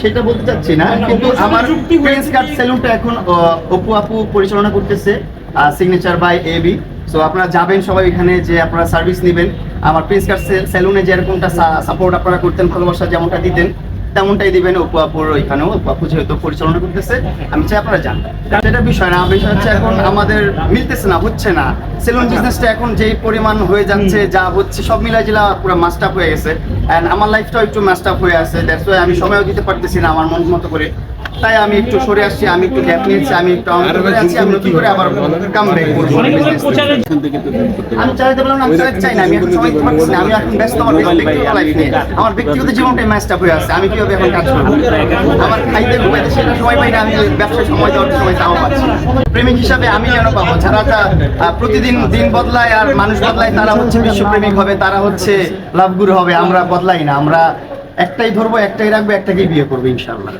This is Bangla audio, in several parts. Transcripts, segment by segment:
সেটা বলতে চাচ্ছি না কিন্তু আমার প্রিন্স কাট সেলুনটা এখন অপু আপু পরিচালনা করতেছে signature by A B so আপনারা যাবেন সবাই এখানে যে আপনারা সার্ভিস নেবেন। আমার প্রিন্স কাট সেলুনে যেরকমটা সাপোর্ট আপনারা করতেন ভালোবাসা যেমনটা দিতেন তেমনটাই দিবেন অপু আপুর ওইখানেও। অপু যেহেতু পরিচালনা করতেছে, আমি চাই আপনারা যান। সেটা বিষয় না, বিষয় হচ্ছে এখন আমাদের মিলতেছে না, হচ্ছে না। সেলুন বিজনেসটা এখন যেই পরিমাণ হয়ে যাচ্ছে, যা হচ্ছে, সব মিলাই জেলা পুরো মাস্ট আপ হয়ে গেছে। অ্যান্ড আমার লাইফটাও একটু মাস্ট আপ হয়ে আছে দ্যাটস ওয়াই আমি সময়ও দিতে পারতেছি না আমার মন মতো করে। তাই আমি একটু সরে আসছি আমি একটু গ্যাপ নিয়েছি আমি একটু আছি আমি নতুন করে আবার কাম ব্যাক করব আমি চাইতে বললাম না, আমি চাই না আমি এখন সময় দিতে পারছি না আমি এখন ব্যস্ত আমার ব্যক্তিগত লাইফ নিয়ে। আমার ব্যক্তিগত জীবনটাই ম্যাচটা হয়ে আছে আমি কীভাবে এখন কাজ করব? আমার খাইতে ঘুমাইতে সেটা সময় পাই না আমি ব্যবসায় সময় দেওয়ার সময় তাও পাচ্ছি। প্রেমিক হিসাবে আমি কেন পাবো? যারা তা, প্রতিদিন দিন বদলায় আর মানুষ বদলায় তারা হচ্ছে বিশ্বপ্রেমিক হবে তারা হচ্ছে লাভগুরু হবে আমরা বদলাই না আমরা একটাই ধরবো একটাই রাখব একটাকেই বিয়ে করব ইনশাল্লাহ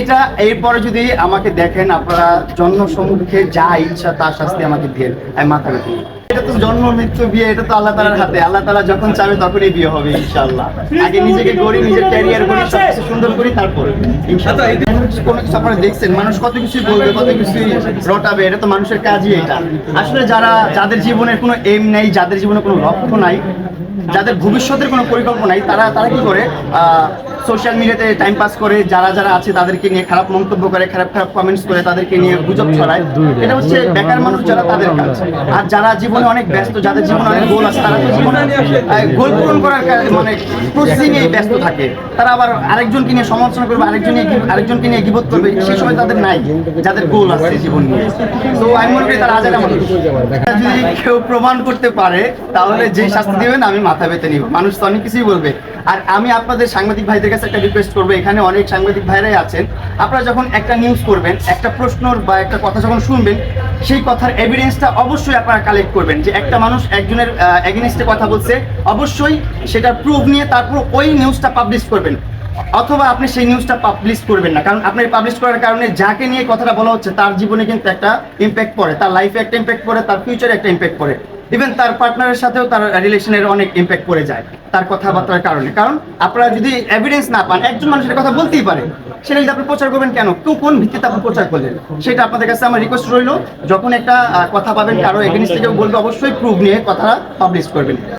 এটা এরপরে যদি আমাকে দেখেন আপনারা জন্ম সম্মুখে যা ইচ্ছা তার শাস্তি আমাকে দিয়ে আমি মাথা ব্যথা। এটা তো জন্ম মৃত্যু বিয়ে এটা তো আল্লাহ তালার হাতে। আল্লাহ তালা যখন চাবে তখনই বিয়ে হবে ইনশাল্লাহ আগে নিজেকে গড়ি নিজের ক্যারিয়ার সবকিছু সুন্দর করি তারপর কোনো কিছু আপনারা দেখছেন মানুষ কত কিছু বলবে কত কিছু রটাবে এটা তো মানুষের কাজই এটা। আসলে যারা যাদের জীবনের কোনো এম নেই যাদের জীবনে কোনো লক্ষ্য নাই যাদের ভবিষ্যতের কোনো পরিকল্পনা নাই তারা তারা কি করে? সোশ্যাল মিডিয়াতে টাইম পাস করে, যারা যারা আছে তাদেরকে নিয়ে খারাপ মন্তব্য করে, খারাপ খারাপ কমেন্টস করে তাদেরকে নিয়ে গুজব ছড়ায়। এটা হচ্ছে বেকার মানুষ যারা তাদের কাজ। আর যারা জীবনে অনেক ব্যস্ত, যাদের জীবনে অনেক গোল আছে, তারা তো জীবনে গোল পূরণ করার মানে প্রসেসিং এ ব্যস্ত থাকে। তারা আবার আরেকজনকে নিয়ে সমালোচনা করবে আরেকজন আরেকজনকে নিয়ে গিবত করবে। সেই সময় তাদের নাই, যাদের গোল আছে জীবন নিয়ে। তো আমি মনে করি তারা আজারা মানুষ। যদি কেউ প্রমাণ করতে পারে, তাহলে যে শাস্তি দিবেন, আমি মাথা পেতে নিব। মানুষ তো অনেক কিছুই বলবে। আর আমি আপনাদের সাংবাদিক ভাইদের কাছে একটা রিকোয়েস্ট করব, এখানে অনেক সাংবাদিক ভাইরাই আছেন। আপনারা যখন একটা নিউজ করবেন, একটা প্রশ্নর বা একটা কথা যখন শুনবেন, সেই কথার এভিডেন্সটা অবশ্যই আপনারা কালেক্ট করবেন যে একটা মানুষ একজনের এগেনিস্টে কথা বলছে, অবশ্যই সেটা প্রুফ নিয়ে তারপর ওই নিউজটা পাবলিশ করবেন। অথবা আপনি সেই নিউজটা পাবলিশ করবেন না, কারণ আপনি পাবলিশ করার কারণে যাকে নিয়ে কথাটা বলা হচ্ছে, তার জীবনে কিন্তু একটা ইম্প্যাক্ট পড়ে, তার লাইফে একটা ইম্প্যাক্ট পড়ে, তার ফিউচারে একটা ইম্প্যাক্ট পড়ে। ইভেন তার পার্টনারের সাথেও তার রিলেশনের অনেক ইম্প্যাক্ট পড়ে যায়, তার কথাবার্তার কারণে। কারণ আপনারা যদি এভিডেন্স না পান, একজন মানুষের কথা বলতেই পারে। সেটা যদি আপনি প্রচার করবেন কেন? কেউ কোন ভিত্তিতে আপনি প্রচার করলেন? সেটা আপনাদের কাছে আমার রিকোয়েস্ট রইল, যখন একটা কথা পাবেন, কারও এগেনিস্টে থেকে বলবে, অবশ্যই প্রুভ নিয়ে কথাটা পাবলিশ করবেন।